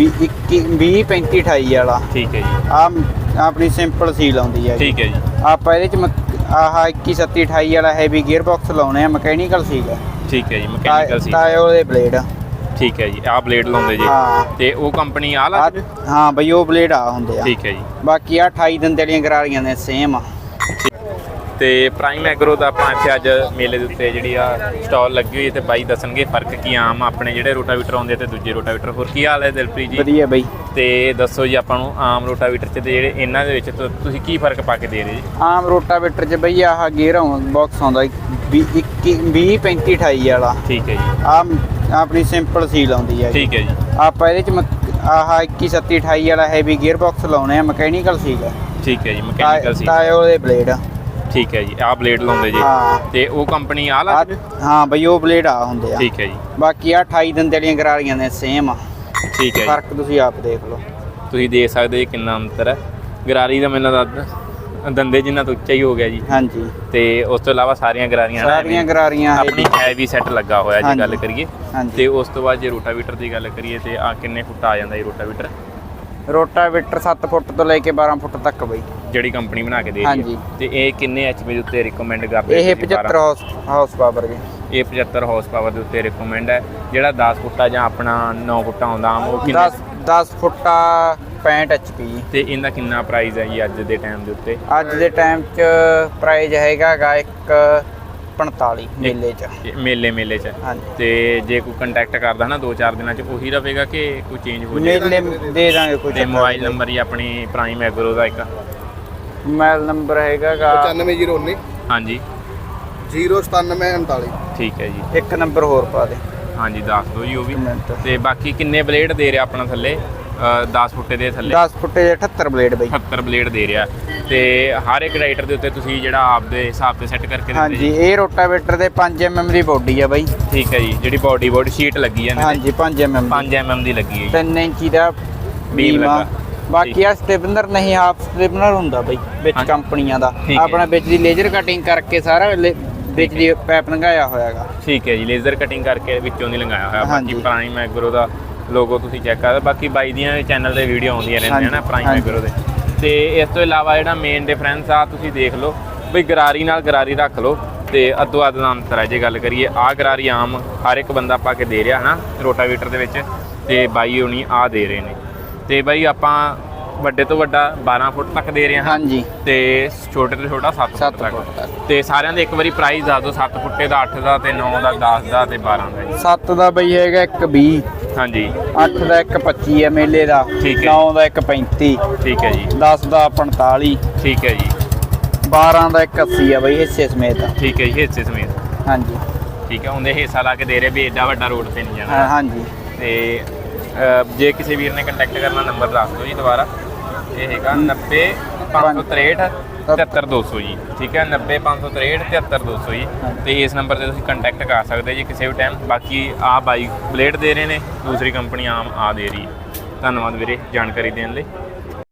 20 20 35 28 ਵਾਲਾ। ਠੀਕ ਹੈ ਜੀ। ਆ ਆਪਣੀ ਸਿੰਪਲ ਸੀਲ ਆਉਂਦੀ ਹੈ ਠੀਕ ਹੈ ਜੀ। ਆਪਾਂ ਇਹਦੇ ਚ ਮਕ- ਆਹ 21 37 28 ਵਾਲਾ ਹੈਵੀ ਗੀਅਰ ਬਾਕਸ ਲਾਉਣੇ ਆ ਮਕੈਨੀਕਲ ਸੀਲ ਠੀਕ ਹੈ ਜੀ ਮਕੈਨੀਕਲ ਸੀ ਟਾਇਰ ਉਹਦੇ ਬਲੇਡ ਠੀਕ ਹੈ ਜੀ ਆਹ ਬਲੇਡ ਲਾਉਂਦੇ ਜੀ। ਹਾਂ। ਤੇ ਉਹ ਕੰਪਨੀ ਆ ਲਾ ਆ ਹਾਂ ਬਈ ਉਹ ਬਲੇਡ ਆ ਹੁੰਦੇ ਆ। ਠੀਕ ਹੈ ਜੀ। ਬਾਕੀ ਆ 28 ਦਿਨ ਵਾਲੀਆਂ ਗਰਾਰੀਆਂ ਨੇ ਸੇਮ ਆ। ਤੇ ਪ੍ਰਾਈਮ ਐਗਰੋ ਦਾ ਆਪਾਂ ਇੱਥੇ ਅੱਜ ਮੇਲੇ ਦੇ ਉੱਤੇ ਜਿਹੜੀ ਆ ਸਟਾਲ ਲੱਗੀ ਹੋਈ ਹੈ ਤੇ ਬਾਈ ਦੱਸਣਗੇ ਫ਼ਰਕ ਕੀ ਆਮ ਆਪਣੇ ਜਿਹੜੇ ਰੋਟਾਵੀਟਰ ਆਉਂਦੇ ਤੇ ਦੂਜੇ ਰੋਟਾਵੀਟਰ ਹੋਰ ਕੀ ਹਾਲ ਹੈ ਦਿਲਪ੍ਰੀਤ ਜੀ? ਵਧੀਆ ਬਈ। ਤੇ ਦੱਸੋ ਜੀ ਆਪਾਂ ਨੂੰ ਆਮ ਰੋਟਾਵੀਟਰ ਚ ਤੇ ਜਿਹੜੇ ਇਹਨਾਂ ਦੇ ਵਿੱਚ ਤੁਸੀਂ ਕੀ ਫ਼ਰਕ ਪਾ ਕੇ ਦੇ ਰਹੇ ਜੀ? ਆਮ ਰੋਟਾਵੇਟਰ ਚ ਬਈ ਆਹ ਗੇਅਰ ਬਾਕਸ ਆਉਂਦਾ 20 20 35 28 ਵਾਲਾ। ਠੀਕ ਹੈ ਜੀ। ਆ ਆਪਣੀ ਸਿੰਪਲ ਸੀਲ ਆਉਂਦੀ ਹੈ ਠੀਕ ਹੈ ਜੀ। ਆਪਾਂ ਇਹਦੇ ਚ ਆਹ 21 37 28 ਵਾਲਾ ਹੈਵੀ ਗੀਅਰ ਬਾਕਸ ਲਾਉਣੇ ਆ ਮਕੈਨੀਕਲ ਸੀਲ ਠੀਕ ਹੈ ਜੀ ਮਕੈਨੀਕਲ ਸੀ ਟਾਇਰ ਉਹਦੇ ਬਲੇਡ ਠੀਕ ਹੈ ਜੀ ਆਹ ਬਲੇਡ ਲਾਉਂਦੇ ਜੀ। ਹਾਂ। ਤੇ ਉਹ ਕੰਪਨੀ ਆ ਲਾ ਹਾਂ ਬਈ ਉਹ ਬਲੇਡ ਆ ਹੁੰਦੇ ਆ। ਠੀਕ ਹੈ ਜੀ। ਬਾਕੀ ਆ 28 ਦਿਨ ਵਾਲੀਆਂ ਗਰਾਰੀਆਂ ਨੇ ਸੇਮ ਆ। ਠੀਕ ਹੈ ਜੀ। ਫ਼ਰਕ ਤੁਸੀਂ ਆਪ ਦੇਖ ਲਓ। ਤੁਸੀਂ ਦੇਖ ਸਕਦੇ ਜੀ ਕਿੰਨਾ ਅੰਤਰ ਹੈ। ਗਰਾਰੀ ਦਾ ਮੈਨੂੰ ਲੱਗਦਾ ਦੰਦੇ ਜਿੰਨਾ ਤੋਂ ਉੱਚਾ ਹੀ ਹੋ ਗਿਆ ਜੀ। ਹਾਂਜੀ। ਤੇ ਉਸ ਤੋਂ ਇਲਾਵਾ ਸਾਰੀਆਂ ਗਰਾਰੀਆਂ ਨਾ ਸਾਰੀਆਂ ਗਰਾਰੀਆਂ ਆਪਣੀ ਹੈਵੀ ਸੈੱਟ ਲੱਗਾ ਹੋਇਆ ਜੇ ਹਾਂਜੀ। ਗੱਲ ਕਰੀਏ। ਹਾਂਜੀ। ਤੇ ਉਸ ਤੋਂ ਬਾਅਦ ਜੇ ਰੋਟਾਵੀਟਰ ਦੀ ਗੱਲ ਕਰੀਏ ਤੇ ਆ ਕਿੰਨੇ ਫੁੱਟ ਆ ਜਾਂਦਾ ਜੀ ਰੋਟਾਵੀਟਰ? ਰੋਟਾਵੇਟਰ 7 ਫੁੱਟ ਤੋਂ ਲੈ ਕੇ 12 ਫੁੱਟ ਤੱਕ ਬਈ। ਜਿਹੜੀ ਕੰਪਨੀ ਬਣਾ ਕੇ ਦੇ ਰਹੀ ਹੈ। ਤੇ ਇਹ ਕਿੰਨੇ ਐਚਪੀ ਦੇ ਉੱਤੇ ਰეკਮੈਂਡ ਕਰਦੇ ਇਹ 75 ਹਾਊਸ ਪਾਵਰ ਦੇ ਇਹ 75 ਹਾਰਸ ਪਾਵਰ ਦੇ ਉੱਤੇ ਰეკਮੈਂਡ ਹੈ। ਜਿਹੜਾ 10 ਫੁੱਟਾ ਜਾਂ ਆਪਣਾ 9 ਫੁੱਟਾ ਆਉਂਦਾ ਉਹ ਕਿੰਨੇ? 10 10 ਫੁੱਟਾ 65 ਐਚਪੀ ਤੇ ਇਹਦਾ ਕਿੰਨਾ ਪ੍ਰਾਈਸ ਹੈ ਜੀ ਅੱਜ ਦੇ ਟਾਈਮ ਦੇ ਉੱਤੇ? ਅੱਜ ਦੇ ਟਾਈਮ 'ਚ ਪ੍ਰਾਈਜ਼ ਹੈਗਾਗਾ ਇੱਕ 45 ਮੇਲੇ 'ਚ। ਮੇਲੇ ਮੇਲੇ 'ਚ। ਤੇ ਜੇ ਕੋਈ ਕੰਟੈਕਟ ਕਰਦਾ ਨਾ 2-4 ਦਿਨਾਂ 'ਚ ਉਹੀ ਰਵੇਗਾ ਕਿ ਕੋਈ ਚੇਂਜ ਹੋ ਜਾਏ ਮੇਲੇ ਦੇ ਦਾਂਗੇ ਕੋਈ ਮੋਬਾਈਲ ਨੰਬਰ ਹੀ ਆਪਣੀ ਪ੍ਰਾਈਮ ਐਗਰੋ ਦਾ ਇੱਕ। ਮੋਬਾਈਲ ਨੰਬਰ ਹੈਗਾਗਾ 9509 ਹਾਂਜੀ। 09749 ਠੀਕ ਹੈ ਜੀ। ਇੱਕ ਨੰਬਰ ਹੋਰ ਪਾ ਦੇ। ਹਾਂਜੀ ਦੱਸ ਦਿਓ ਜੀ ਉਹ ਵੀ। ਮਿੰਟ। ਤੇ ਬਾਕੀ ਕਿੰਨੇ ਬਲੇਡ ਦੇ ਰਿਹਾ ਆਪਣਾ ਥੱਲੇ? ਅ, 10 ਫੁੱਟੇ ਦੇ ਥੱਲੇ। 10 ਫੁੱਟੇ ਦੇ 78 ਬਲੇਡ ਬਈ। 78 ਬਲੇਡ ਦੇ ਰਿਹਾ। ਤੇ ਹਰ ਇੱਕ ਰਾਈਟਰ ਦੇ ਉੱਤੇ ਤੁਸੀਂ ਜਿਹੜਾ ਆਪਦੇ ਹਿਸਾਬ ਤੇ ਸੈੱਟ ਕਰਕੇ ਦਿੰਦੇ ਹਾਂਜੀ ਜੀ। ਇਹ ਰੋਟਾਵੇਟਰ ਦੇ 5 mm ਦੀ ਬੋਡੀ ਆ ਬਈ। ਠੀਕ ਹੈ ਜੀ ਜਿਹੜੀ ਬਾਡੀ ਬੋਡੀ ਸ਼ੀਟ ਲੱਗੀ ਹੈ ਹਾਂਜੀ 5 mm 5 mm ਦੀ ਲੱਗੀ ਹੈ ਜੀ। 3 ਇੰਚੀ ਦਾ ਬੀਮ ਆ। ਲੱਗਾ। ਬਾਕੀ ਆ ਸਟੇਬਨਰ ਨਹੀਂ ਹਾਫ ਸਟੇਬਨਰ ਹੁੰਦਾ ਬਈ ਵਿੱਚ। ਕੰਪਨੀਆਂ ਦਾ। ਆਪਣਾ ਵਿੱਚ ਦੀ ਲੇਜ਼ਰ ਕਟਿੰਗ ਕਰਕੇ ਸਾਰਾ ਵਿੱਚ ਦੀ ਪੈਪ ਲੰਘਾਇਆ ਹੋਇਆਗਾ ਠੀਕ ਹੈ ਜੀ ਲੇਜ਼ਰ ਕਟਿੰਗ ਕਰਕੇ ਵਿੱਚੋਂ ਦੀ ਲੰਗਾਇਆ ਹੋਇਆ ਬਾਕੀ ਹਾਂਜੀ। ਪ੍ਰਾਈਮ ਐਗਰੋ ਦਾ ਲੋਗੋ ਤੁਸੀਂ ਚੈੱਕ ਕਰ ਬਾਕੀ ਬਾਈ ਦੀਆਂ ਚੈਨਲ ਤੇ ਵੀਡੀਓ ਆਉਂਦੀਆਂ ਰਹਿੰਦੀਆਂ ਨਾ ਹਾਂਜੀ। ਐਗਰੋ ਦੇ ਤੇ ਇਸ ਤੋਂ ਇਲਾਵਾ ਜਿਹੜਾ ਮੇਨ ਡਿਫਰੈਂਸ ਆ ਤੁਸੀਂ ਦੇਖ ਲਓ ਬਈ ਗਰਾਰੀ ਨਾਲ ਗਰਾਰੀ ਰੱਖ ਲਓ ਤੇ ਅੱਧੋ ਅੱਧ ਦਾ ਅੰਤਰ ਹੈ ਜੇ ਗੱਲ ਕਰੀਏ ਆ ਗਰਾਰੀ ਆਮ ਹਰ ਇੱਕ ਬੰਦਾ ਪਾ ਕੇ ਦੇ ਰਿਹਾ ਹਨਾ ਰੋਟਾਵੀਟਰ ਦੇ ਵਿੱਚ ਤੇ ਬਾਈ ਹੋਣੀ ਆ ਦੇ ਰਹੇ ਨੇ ਤੇ ਬਾਈ ਆਪਾਂ ਵੱਡੇ ਤੋਂ ਵੱਡਾ 12 ਫੁੱਟ ਤੱਕ ਦੇ ਰਹੇ ਹਾਂ। ਹਾਂਜੀ। ਤੇ ਛੋਟੇ ਤੋਂ ਛੋਟਾ 7 ਫੁੱਟ 7 ਤੱਕ। ਤੇ ਸਾਰਿਆਂ ਦੇ ਇੱਕ ਵਾਰੀ ਪ੍ਰਾਈਸ ਦੱਸ ਦਿਓ 7 ਫੁੱਟੇ ਦਾ 8 ਦਾ ਤੇ 9 ਦਾ 10 ਦਾ ਤੇ 12 ਦਾ ਜੀ। 7 ਦਾ ਬਈ ਹੈਗਾ ਇੱਕ 20 ਹਾਂਜੀ। 8 ਦਾ ਇੱਕ 25 ਹੈ ਮੇਲੇ ਦਾ। ਠੀਕ ਹੈ। 9 ਦਾ ਇੱਕ 35 ਠੀਕ ਹੈ ਜੀ। 10 ਦਾ 45 ਠੀਕ ਹੈ ਜੀ। 12 ਦਾ ਇੱਕ 80 ਹੈ ਬਈ ਹਿੱਸੇ ਸਮੇਤ। ਠੀਕ ਹੈ ਜੀ ਹਿੱਸੇ ਸਮੇਤ। ਹਾਂਜੀ। ਠੀਕ ਹੈ ਉਹਦੇ ਹਿੱਸਾ ਲਾ ਕੇ ਦੇ ਰਹੇ ਵੀ ਏਡਾ ਵੱਡਾ ਰੋਡ ਤੇ ਨਹੀਂ ਜਾਣਾ। ਹਾਂਜੀ। ਤੇ ਜੇ ਕਿਸੇ ਵੀਰ ਨੇ ਕੰਟੈਕਟ ਕਰਨਾ ਨੰਬਰ ਦੱਸ ਦਿਓ ਜੀ ਦੁਬਾਰਾ। ਇਹ ਹੈਗਾ 90 563 73200 ਜੀ। ਠੀਕ ਹੈ 90 563 73200 ਜੀ। ਤੇ ਇਸ ਨੰਬਰ ਤੇ ਤੁਸੀਂ ਕੰਟੈਕਟ ਕਰ ਸਕਦੇ ਜੀ ਕਿਸੇ ਵੀ ਟਾਈਮ ਬਾਕੀ ਆ ਬਾਈ ਬਲੇਡ ਦੇ ਰਹੇ ਨੇ, ਦੂਸਰੀ ਕੰਪਨੀ ਆਮ ਆ ਦੇ ਰਹੀ ਹੈ। ਧੰਨਵਾਦ ਵੀਰੇ ਜਾਣਕਾਰੀ ਦੇਣ ਲਈ।